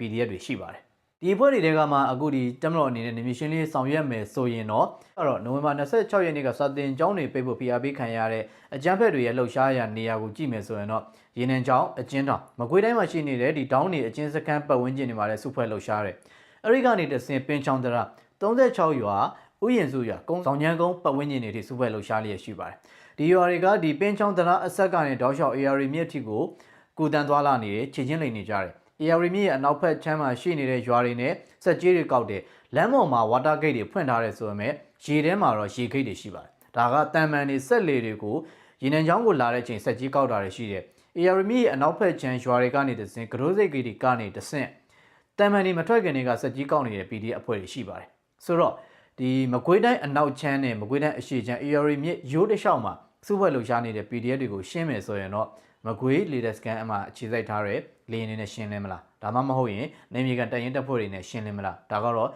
PDF တွေရှိပါတယ်ဒီအဖွဲ့တွေတဲကမှအခုဒီတက်မတော်အနေနဲ့နေမီရှင်းလေးဆောင်ရွက်မယ်ဆိုရင်တော့အဲ့တော့နိုဝင်ဘာ26ရက်နေ့ကစာတင်ကျောင်းတွေပိတ်ဖို့ PRP ခံရတဲ့အကြမ်းဖက်တွေရဲ့လှုပ်ရှားရာနေရာကိုကြည့်မယ်ဆိုရင်တော့ရေနံကျောင်းအကျဉ်းတောင်မကွေးတိုင်းမှာရှိနေတဲ့ဒီတောင်းတွေအကျဉ်းစခန်းပတ်ဝန်းကျင်တွေမှာလည်းစုဖွဲ့လှုပ်ရှားတယ်အဲ့ဒီကနေတဆင်ပင်ချောင်းတရာ36ရွာဥယျာဉ်စုရွာကုန်းဆောင်ညန်းကုန်းပတ်ဝန်းကျင်တွေထိစုဖွဲ့လှုပ်ရှားလျက်ရှိပါတယ်ဒီရွာတွေကဒီပင်ချောင်းတရာအဆက်ကနေတောက်လျှောက် AR မြစ်ထိကိုကူတန်သွားလာနေတယ်ခြေချင်းလိန်နေကြတယ် AR မြစ်ရဲ့အနောက်ဘက်ချမ်းမှာရှိနေတဲ့ရွာတွေနဲ့စက်ကြီးတွေကောက်တယ်လမ်းပေါ်မှာ water gate တွေဖွင့်ထားတယ်ဆိုပေမဲ့ရေထဲမှာတော့ရေဂိတ်တွေရှိပါတယ်ဒါကတန်မန်တွေစက်လေတွေကိုရေနံချောင်းကိုလာတဲ့ချိန်စက်ကြီးကောက်တာတွေရှိတယ် AR မြစ်ရဲ့အနောက်ဘက်ချမ်းရွာတွေကနေတဆင့်ကရိုးစိတ်ဂိတ်တွေကနေတဆင့်တန်မန်တွေမထွက်ခင်တွေကစက်ကြီးကောက်နေတဲ့ PDF အဖွဲ့တွေရှိပါတယ်ဆိုတော့ဒီမကွေးတိုင်းအနောက်ချမ်းနဲ့မကွေးတိုင်းအရှေ့ချမ်း AR မြစ်ရိုးတစ်လျှောက်မှာ စုဖွဲ့လှုပ်ရှားနေတဲ့ PDF တွေကိုရှင်းမယ်ဆိုရင်တော့မကွေး leader scan အမှအခြေစိုက်ထားတဲ့လေရင်တွေနဲ့ရှင်းလင်းမလားဒါမှမဟုတ်ရင်နေမြေကန်တရင်တပ်ဖွဲ့တွေနဲ့ရှင်းလင်းမလားဒါကတော့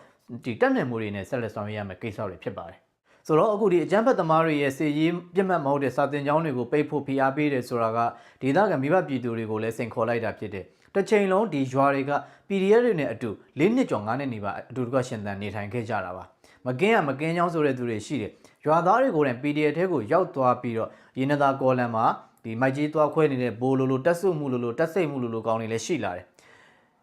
ဒီတက်နယ်မှုတွေနဲ့ဆက်လက်ဆောင်ရွက်ရမယ့်ကိစ္စတွေဖြစ်ပါတယ်ဆိုတော့အခုဒီအကြမ်းဖက်သမားတွေရဲ့စီရေးပြစ်မှတ်မဟုတ်တဲ့စာတင်ကြောင်းတွေကိုပိတ်ဖို့ဖိအားပေးတယ်ဆိုတာကဒေသခံမိဘပြည်သူတွေကိုလည်းစိန်ခေါ်လိုက်တာဖြစ်တယ်တစ်ချိန်လုံးဒီရွာတွေက PDF တွေနဲ့အတူ၄နှစ်ကျော်၅နှစ်နေပါအတူတကွရှင်သန်နေထိုင်ခဲ့ကြတာပါ မကင်းရမကင်းချောင်းဆိုတဲ့သူတွေရှိတယ်ရွာသားတွေကိုလည်း PDF ထဲကိုရောက်သွားပြီးတော့ရင်းနှသားကောလန်မှာဒီမိုက်ကြီးသွားခွဲနေတဲ့ဘိုးလိုလိုတက်ဆုမှုလိုလိုတက်စိတ်မှုလိုလိုကောင်းတွေလည်းရှိလာတယ်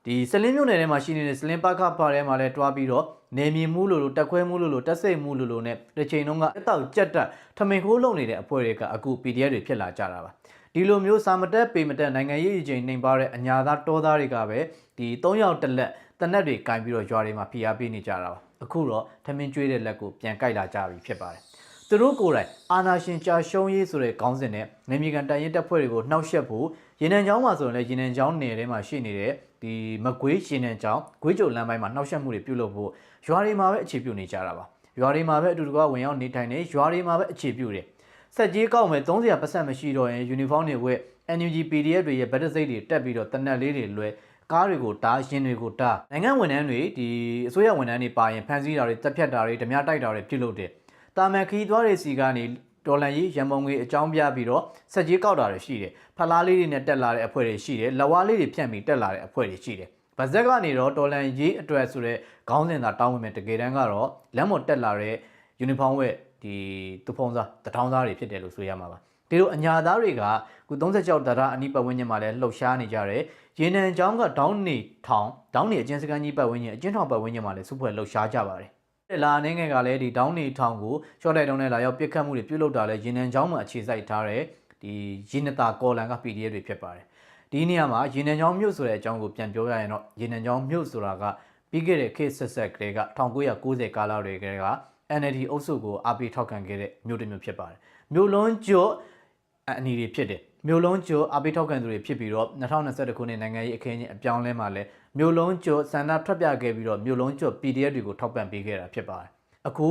ဒီစလင်းမြို့နယ်ထဲမှာရှိနေတဲ့စလင်းပါခပါထဲမှာလည်းတွားပြီးတော့နေမြေမှုလိုလိုတက်ခွဲမှုလိုလိုတက်စိတ်မှုလိုလိုနဲ့တစ်ချိန်လုံးကအတောက်ကြက်တက်ထမင်ခိုးလုံနေတဲ့အဖွဲတွေကအခု PDF တွေဖြစ်လာကြတာပါဒီလိုမျိုးစာမတက်ပေမတက်နိုင်ငံရေးအချိန်နှိမ်ပါတဲ့အညာသားတောသားတွေကပဲဒီ၃ယောက်တစ်လက်တနက်တွေကင်ပြီးတော့ရွာတွေမှာဖိအားပေးနေကြတာပါ အခုတော့ထမင်းကျွေးတဲ့လက်ကိုပြန်ကြိုက်လာကြပြီဖြစ်ပါတယ်သူတို့ကိုယ်တိုင်အာနာရှင်ကြာရှုံးရေးဆိုတဲ့ခေါင်းစဉ်နဲ့နေမြေကန်တန်ရင်တပ်ဖွဲ့တွေကိုနှောက်ယှက်ဖို့ရေနံချောင်းမှာဆိုရင်လည်းရေနံချောင်းနယ်ထဲမှာရှိနေတဲ့ဒီမကွေးရေနံချောင်းဂွေးကြိုလမ်းပိုင်းမှာနှောက်ယှက်မှုတွေပြုလုပ်ဖို့ရွာတွေမှာပဲအခြေပြုနေကြတာပါရွာတွေမှာပဲအတူတကွဝင်ရောက်နေထိုင်နေရွာတွေမှာပဲအခြေပြုတယ်ဆက်ကြီးကောက်မယ်300ပတ်ဆက်မရှိတော့ရင်ယူနီဖောင်းတွေဝတ် NUG PDF တွေရဲ့ဗတ်တစိတ်တွေတက်ပြီးတော့တနက်လေးတွေလွယ် ကားတွေကိုတားရင်တွေကိုတားနိုင်ငံဝန်ထမ်းတွေဒီအစိုးရဝန်ထမ်းတွေပါရင်ဖမ်းဆီးတာတွေတပ်ဖြတ်တာတွေဓမြတိုက်တာတွေပြုလုပ်တယ်တာမန်ခီးသွားတဲ့စီကနေဒေါ်လာကြီးရန်ပုံငွေအကြောင်းပြပြီးတော့ဆက်ကြီးကောက်တာတွေရှိတယ်ဖလားလေးတွေနဲ့တက်လာတဲ့အဖွဲ့တွေရှိတယ်လဝါလေးတွေဖြန့်ပြီးတက်လာတဲ့အဖွဲ့တွေရှိတယ်ဗဇက်ကနေတော့ဒေါ်လန်ရေးအတွက်ဆိုတဲ့ခေါင်းစဉ်သာတောင်းဝင်မဲ့တကယ်တမ်းကတော့လမ်းပေါ်တက်လာတဲ့ယူနီဖောင်းဝက်ဒီသူဖုံးစားတထောင်းသားတွေဖြစ်တယ်လို့ဆိုရမှာပါ ဒီလိုအညာသားတွေကခု36တရအနီးပတ်ဝန်းကျင်မှာလည်းလှုပ်ရှားနေကြတယ်ရေနံချောင်းကဒေါင်းနေထောင်ဒေါင်းနေအကျဉ်းစခန်းကြီးပတ်ဝန်းကျင်အကျဉ်းထောင်ပတ်ဝန်းကျင်မှာလည်းစုဖွဲ့လှုပ်ရှားကြပါတယ်လာအနေငယ်ကလည်းဒီဒေါင်းနေထောင်ကိုရှော့တိုက်တုံးနဲ့လာရောက်ပြစ်ခတ်မှုတွေပြုလုပ်တာလဲရေနံချောင်းမှာအခြေစိုက်ထားတဲ့ဒီရေနတာကော်လန်က PDF တွေဖြစ်ပါတယ်ဒီနေရာမှာရေနံချောင်းမြို့ဆိုတဲ့အကြောင်းကိုပြန်ပြောရရင်တော့ရေနံချောင်းမြို့ဆိုတာကပြီးခဲ့တဲ့ခေတ်ဆက်ဆက်ကလေးက1990ကာလတွေကလေးက NLD အုပ်စုကိုအားပေးထောက်ခံခဲ့တဲ့မြို့တစ်မြို့ဖြစ်ပါတယ်မြို့လုံးကျော် အနီတွေဖြစ်တယ်မြို့လုံးကျော်အားပေးထောက်ခံသူတွေဖြစ်ပြီးတော့2021ခုနှစ်နိုင်ငံရေးအခင်းအကျင်းအပြောင်းလဲမှာလဲမြို့လုံးကျော်ဆန္ဒထွက်ပြခဲ့ပြီးတော့မြို့လုံးကျော် PDF တွေကိုထောက်ပံ့ပေးခဲ့တာဖြစ်ပါတယ်အခု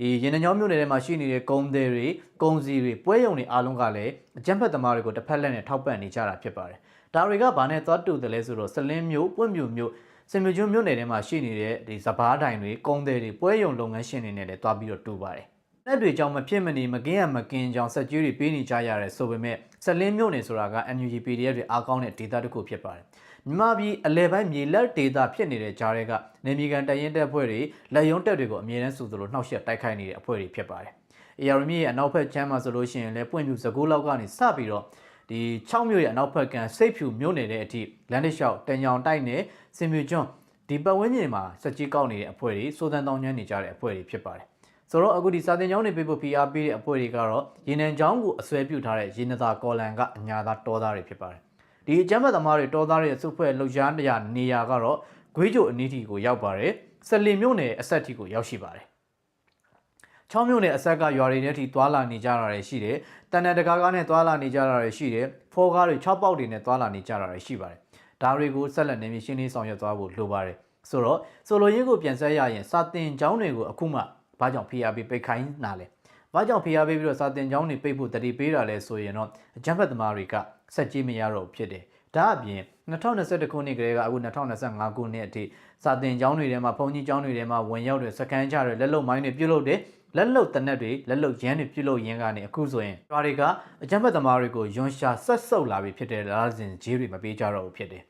ဒီရင်းနှောင်းမြို့နယ်ထဲမှာရှိနေတဲ့ကုန်းသည်တွေကုန်းစီတွေပွဲရုံတွေအားလုံးကလည်းအကြမ်းဖက်သမားတွေကိုတစ်ဖက်လက်နဲ့ထောက်ပံ့နေကြတာဖြစ်ပါတယ်ဒါတွေကဘာနဲ့သွားတူတယ်လဲဆိုတော့စလင်းမြို့ပွင့်မြို့မြို့စင်မြကျွန်းမြို့နယ်ထဲမှာရှိနေတဲ့ဒီစပားတိုင်တွေကုန်းသည်တွေပွဲရုံလုပ်ငန်းရှင်တွေနဲ့လည်းတွားပြီးတော့တူပါတယ် လက်တွေကြောင့်မဖြစ်မနေမကင်းရမကင်းကြောင့်ဆက်ကျွေးတွေပေးနေကြရတယ်ဆိုပေမဲ့ဆက်လင်းမြို့နယ်ဆိုတာက NUG PDF တွေအားကောင်းတဲ့ဒေတာတစ်ခုဖြစ်ပါတယ်မြန်မာပြည်အလဲပိုင်းမြေလက်ဒေတာဖြစ်နေတဲ့ကြားတွေကနေမီကန်တရင်တက်ဖွဲ့တွေလက်ယုံတက်တွေကိုအမြဲတမ်းစုသလိုနှောက်ယှက်တိုက်ခိုက်နေတဲ့အဖွဲ့တွေဖြစ်ပါတယ်။ AR မြစ်ရဲ့အနောက်ဘက်ချမ်းမှာဆိုလို့ရှိရင်လည်းပွင့်ပြူစကူးလောက်ကနေစပြီးတော့ဒီ6မြို့ရဲ့အနောက်ဘက်ကန်စိတ်ဖြူမြို့နယ်တဲ့အထိလန်ဒစ်လျှောက်တန်ညောင်တိုက်နဲ့စင်မြူကျွန်းဒီပတ်ဝန်းကျင်မှာစက်ကြီးကောက်နေတဲ့အဖွဲ့တွေစိုးစံတောင်းညမ်းနေကြတဲ့အဖွဲ့တွေဖြစ်ပါတယ်။ ဆိုတော့အခုဒီစာတင်ကျောင်းတွေပြဖို့ PR ပေးတဲ့အဖွဲ့တွေကတော့ရေနံကျောင်းကိုအစွဲပြုထားတဲ့ရေနသာကော်လန်ကအညာသားတောသားတွေဖြစ်ပါတယ်။ဒီအကြမ်းဖက်သမားတွေတောသားတွေစုဖွဲ့လှုပ်ရှားတရားနေရာကတော့ဂွေးကြိုအနီးတီကိုရောက်ပါတယ်။စလင်မြို့နယ်အဆက်တီကိုရောက်ရှိပါတယ်။ချောင်းမြို့နယ်အဆက်ကရွာတွေထဲထိသွာလာနေကြတာတွေရှိတယ်။တန်တန်တကားကားနဲ့သွာလာနေကြတာတွေရှိတယ်။ဖောကားတွေ6ပေါက်တွေနဲ့သွာလာနေကြတာတွေရှိပါတယ်။ဒါတွေကိုဆက်လက်နေမြရှင်းလေးဆောင်ရွက်သွားဖို့လိုပါတယ်။ဆိုတော့ဆိုလိုရင်းကိုပြန်ဆက်ရရင်စာတင်ကျောင်းတွေကိုအခုမှ ဘာကြောင့် PRP ပိတ်ခိုင်းနာလဲ။ဘာကြောင့် PRP ပြီးတော့စာတင်ကျောင်းတွေပိတ်ဖို့တတိပေးတာလဲဆိုရင်တော့အကြမ်းဖက်သမားတွေကဆက်ကြီးမရတော့ဖြစ်တယ်။ဒါအပြင်2021ခုနှစ်ကလေးကအခု2025ခုနှစ်အထိစာတင်ကျောင်းတွေထဲမှာဘုံကြီးကျောင်းတွေထဲမှာဝင်ရောက်တဲ့စကန်ချတွေလက်လုံမိုင်းတွေပြုတ်လို့တယ်လက်လုံတနက်တွေလက်လုံရမ်းတွေပြုတ်လို့ရင်းကနေအခုဆိုရင်ကျွာတွေကအကြမ်းဖက်သမားတွေကိုယွန်ရှာဆက်ဆုပ်လာပြီဖြစ်တယ်လားစဉ်ဂျေးတွေမပေးကြတော့ဘူးဖြစ်တယ်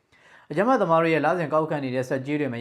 အကြမ်းဖက်သမားတွေရဲ့လာစဉ်ကောက်ခံနေတဲ့ဆက်ကြီးတွေမ